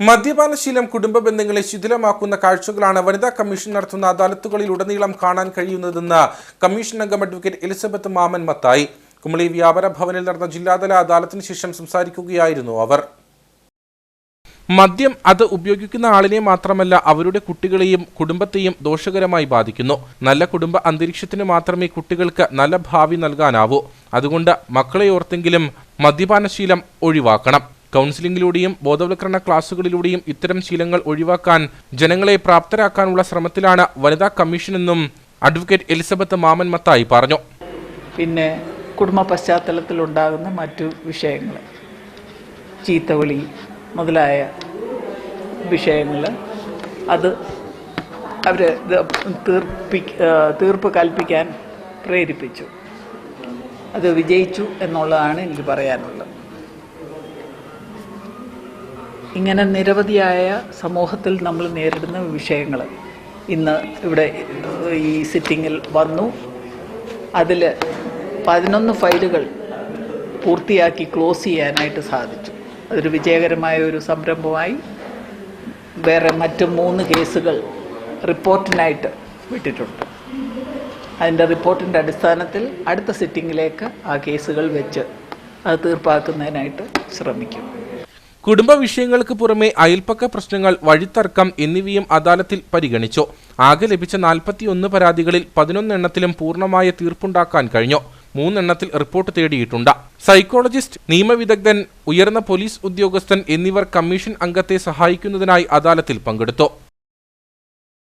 മദ്യപാനശീലം കുടുംബ ബന്ധങ്ങളെ ശിഥിലമാക്കുന്ന കാഴ്ചകളാണ് വനിതാ കമ്മീഷൻ നടത്തുന്ന അദാലത്തുകളിലുടനീളം കാണാൻ കഴിയുന്നതെന്ന് കമ്മീഷൻ അംഗം അഡ്വക്കേറ്റ് എലിസബത്ത് മാമൻ മത്തായി. കുമളി വ്യാപാര ഭവനിൽ നടന്ന ജില്ലാതല അദാലത്തിന് ശേഷം സംസാരിക്കുകയായിരുന്നു അവർ. മദ്യം അത് ഉപയോഗിക്കുന്ന ആളിനെ മാത്രമല്ല അവരുടെ കുട്ടികളെയും കുടുംബത്തെയും ദോഷകരമായി ബാധിക്കുന്നു. നല്ല കുടുംബ അന്തരീക്ഷത്തിന് മാത്രമേ കുട്ടികൾക്ക് നല്ല ഭാവി നൽകാനാവൂ. അതുകൊണ്ട് മക്കളെ ഓർത്തെങ്കിലും മദ്യപാനശീലം ഒഴിവാക്കണം. കൗൺസിലിംഗിലൂടെയും ബോധവൽക്കരണ ക്ലാസുകളിലൂടെയും ഇത്തരം ശീലങ്ങൾ ഒഴിവാക്കാൻ ജനങ്ങളെ പ്രാപ്തരാക്കാനുള്ള ശ്രമത്തിലാണ് വനിതാ കമ്മീഷനെന്നും അഡ്വക്കേറ്റ് എലിസബത്ത് മാമൻ മത്തായി പറഞ്ഞു. പിന്നെ കുടുംബ പശ്ചാത്തലത്തിലുണ്ടാകുന്ന മറ്റു വിഷയങ്ങൾ ചീത്തവിളി മുതലായ വിഷയങ്ങൾ അത് അവർ തീർപ്പി തീർപ്പ് കൽപ്പിക്കാൻ പ്രേരിപ്പിച്ചു. അത് വിജയിച്ചു എന്നുള്ളതാണ് എനിക്ക് പറയാനുള്ളത്. ഇങ്ങനെ നിരവധിയായ സമൂഹത്തിൽ നമ്മൾ നേരിടുന്ന വിഷയങ്ങൾ ഇന്ന് ഇവിടെ ഈ സിറ്റിങ്ങിൽ വന്നു. അതിൽ പതിനൊന്ന് ഫയലുകൾ പൂർത്തിയാക്കി ക്ലോസ് ചെയ്യാനായിട്ട് സാധിച്ചു. അതൊരു വിജയകരമായ ഒരു സംരംഭമായി. വേറെ മറ്റ് മൂന്ന് കേസുകൾ റിപ്പോർട്ടിനായിട്ട് വിട്ടിട്ടുണ്ട്. അതിന്റെ റിപ്പോർട്ടിന്റെ അടിസ്ഥാനത്തിൽ അടുത്ത സിറ്റിങ്ങിലേക്ക് ആ കേസുകൾ വെച്ച് അത് തീർപ്പാക്കുന്നതിനായിട്ട് ശ്രമിക്കും. കുടുംബ വിഷയങ്ങൾക്ക് പുറമെ അയൽപ്പക്ക പ്രശ്നങ്ങൾ വഴിത്തർക്കം എന്നിവയും അദാലത്തിൽ പരിഗണിച്ചു. ആകെ ലഭിച്ച നാൽപ്പത്തിയൊന്ന് പരാതികളിൽ പതിനൊന്നെണ്ണത്തിലും പൂർണമായ തീർപ്പുണ്ടാക്കാൻ കഴിഞ്ഞു. മൂന്നെണ്ണത്തിൽ റിപ്പോർട്ട് തേടിയിട്ടുണ്ട്. സൈക്കോളജിസ്റ്റ് നിയമവിദഗ്ധൻ ഉയർന്ന പോലീസ് ഉദ്യോഗസ്ഥൻ എന്നിവർ കമ്മീഷൻ അംഗത്തെ സഹായിക്കുന്നതിനായി അദാലത്തിൽ പങ്കെടുത്തു.